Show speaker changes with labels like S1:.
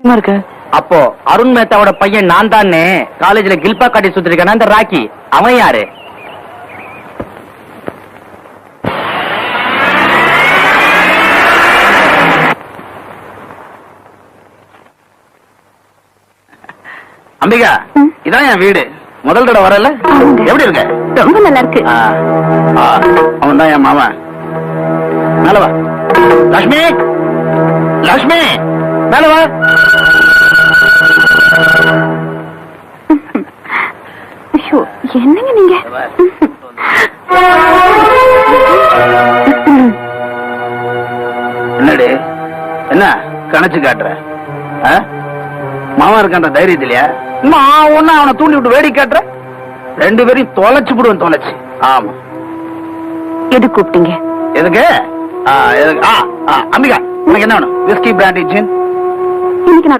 S1: இருக்கு.
S2: அப்போ அருண் மேத்தாவோட பையன் நான் தானே காலேஜ்ல கில்பா காட்டி சுத்திருக்கான? அந்த ராக்கி. அவன் யாரு? அம்பிகா. இதான் என் வீடு. முதல் தடவை வரல. எப்படி இருக்க?
S3: ரொம்ப நல்லா இருக்கு
S2: அவன் தான் என் மாமன் மேல வா. லக்ஷ்மி! லக்ஷ்மி! மேல
S3: ஐயோ என்னங்க நீங்க?
S2: என்னடி? என்ன கணச்சு காட்டுற? மாமா இருக்க அந்த தைரியத்திலயா நான் ஒண்ணு அவனை தூண்டி விட்டு வேடி காட்டுற? ரெண்டு பேரையும் தொலைச்சு விடுவேன் தொலைச்சு. ஆமா.
S3: எது கூப்பிட்டீங்க?
S2: எதுக்கு? அம்பிகா உனக்கு என்ன வேணும்? விஸ்கி பிராண்டி ஜின்
S3: இன்னைக்கு நான்